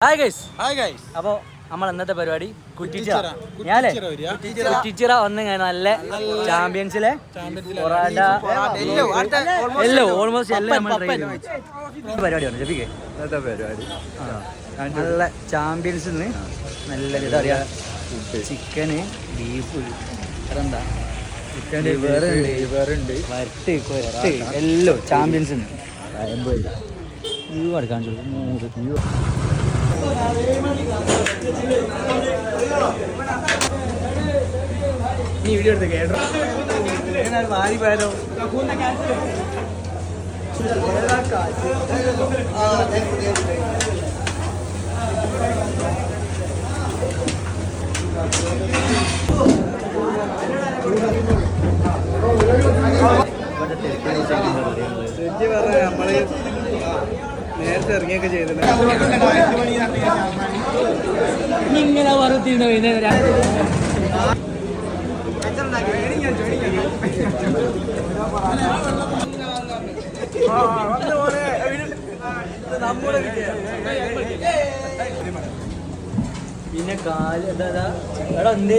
Hi guys hi guys അപ്പോൾ നമ്മൾ ഇന്നത്തെ പരിപാടി കുറ്റിച്ചിറ. ഞാനേ കുറ്റിച്ചിറ വന്ന് ഇങ്ങനെ നല്ല ചാമ്പ്യൻസിലെ പൊറാട്ട. എല്ലോ ഓൾമോസ്റ്റ് എല്ലാം നമ്മൾ പരിപാടിയാണ് ജപിക്കേ? ഇന്നത്തെ പരിപാടി. നല്ല ചാമ്പ്യൻസിൽ നിന്ന് നല്ല എന്താ പറയാ ചിക്കന് ബീഫ് എന്താ ചിക്കൻ വേറെ ഉണ്ട് വരട്ട് കൊരട്ട്. എല്ലോ ചാമ്പ്യൻസിന് വ്യൂ കാണിച്ചു നീ വീഡിയോ എടുത്ത് കേട്ടോ മാറി പോയാലോ നമ്മൾ നേരത്തെ ഇറങ്ങിയൊക്കെ ചെയ്തില്ല ഇങ്ങനെ പിന്നെ കാൽ എന്താ? എടാ എന്തേ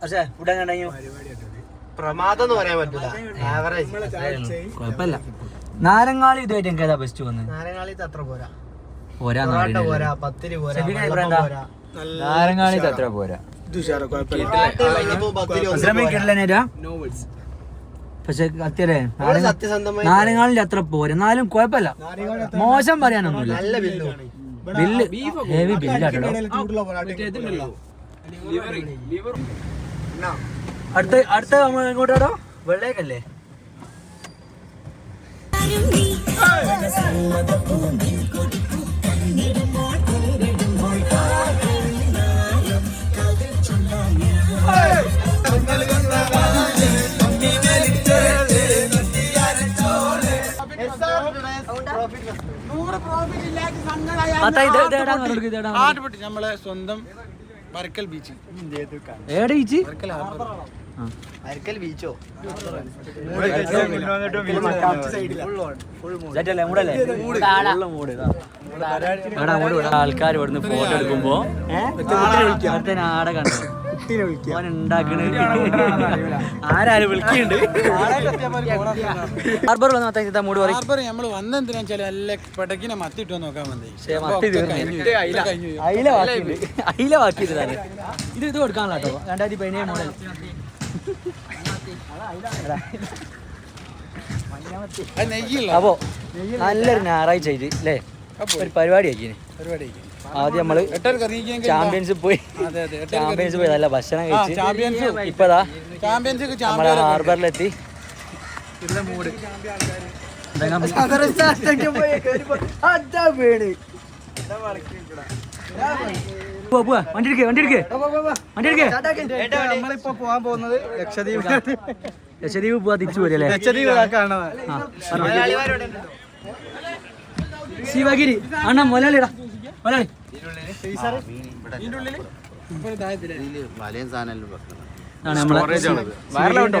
വെച്ചില്ലേ? ഇങ്ങനെ പ്രമാദം എന്ന് പറയാൻ പറ്റില്ല ആവറേജ് കുഴപ്പമില്ല. നാരങ്ങാളി ഇതുമായിട്ട് എനിക്ക് ബെസ്റ്റ് വന്ന്? നാരങ്ങാളി അത്ര പോരാ. പോരാ നാരങ്ങാണി അത്ര പോരാ പക്ഷെ അത്യല്ലേ സത്യസന്ധമായി നാരങ്ങാളിന്റെ അത്ര പോരാ. എന്നാലും കുഴപ്പമില്ല. മോശം പറയാനൊന്നുമില്ല. നല്ല ബില്ലു. ബില്ല്. ഹെവി ബില്ലാട്ടോ അടുത്ത അടുത്ത നമ്മൾ എങ്ങോട്ടാടോ വെള്ളേക്കല്ലേ? നമ്മളെ സ്വന്തം വരക്കൽ ബീച്ച് കൊടുക്ക്. ബീച്ച് വരക്കൽ ഹാർബർ അരക്കൽ ബീച്ചോ. ആൾക്കാർ ഇവിടുന്ന് ഫോട്ടോ എടുക്കുമ്പോ ആടെ കണ്ടു? ഓൻ ഉണ്ടാക്കണ. ആരാരും വിളിക്കുന്നുണ്ട് ഹാർബറിൽ വന്ന് മത്തായി ഇതാ മൂട് പറയും. ഹാർബർ നമ്മൾ വന്നെന്തിനാ വെച്ചാൽ നല്ല പടക്കിനെ മത്തിട്ടോ നോക്കാൻ വന്നേ. അയില. ബാക്കിയിട്ടാണ് ഇത്. ഇത് കൊടുക്കാനുള്ള കേട്ടോ രണ്ടായിരത്തി പതിനേഴ് മോഡൽ അപ്പോ നല്ലൊരു ഞായറാഴ്ച ആയിട്ട് അല്ലേ ഒരു പരിപാടി ആക്കിന്. ആദ്യം നമ്മൾ ചാമ്പ്യൻസ് പോയി. അതെ അതെ. ചാമ്പ്യൻസ് പോയി നല്ല ഭക്ഷണം കഴിച്ച്. ഇപ്പതാ. നമ്മളെ ഹാർബറിലെത്തി. പോവാ പോവാ വണ്ടി എടുക്കേ വണ്ടി എടുക്കേ. വണ്ടി എടുക്കേ. നമ്മളിപ്പോ പോവാൻ പോകുന്നത് ലക്ഷദ്വീപ് ലക്ഷദ്വീപ് പോവാ തിരിച്ചു പോരല്ലേ ലക്ഷദ്വീപ് ശിവഗിരി. അണ്ണ മൊലാളിടാ മൊലാളി. വലിയ സാധനം ആണ് നമ്മളെ ശിവഗിരിന്റെ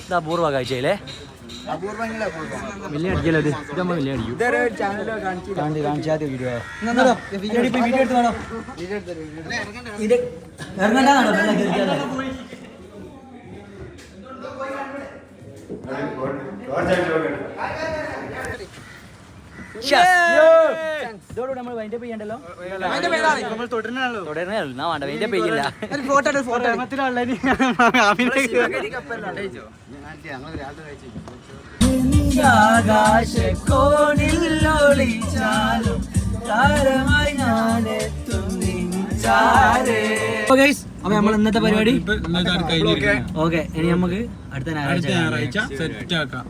ഇത് അപൂർവ കാഴ്ചയില്ലേ വലിയ അടിക്കല്ലോ ഇത്? ഇതാകുമ്പോ വലിയ അടിക്കും. കാണിച്ച് കാണിച്ചാത്ത വീഡിയോ വീഡിയോ എടുത്ത്? വേണോ ഇത് ഇറങ്ങണ്ടാണോ വെള്ളം കയറിക്കാതെ ഇതോടുകൂടി നമ്മൾ വൈൻഡ് അപ്പ് ചെയ്യണ്ടല്ലോ? തുടരണേ ഉള്ളൂ. ഞാൻ വേണ്ട വൈൻഡ് അപ്പ് ചെയ്യില്ല. താരമായി അപ്പൊ നമ്മൾ ഇന്നത്തെ പരിപാടി? ഓക്കെ ഇനി നമുക്ക് അടുത്ത ഞായറാഴ്ച ഞായറാഴ്ച സെറ്റ് ആക്കാം?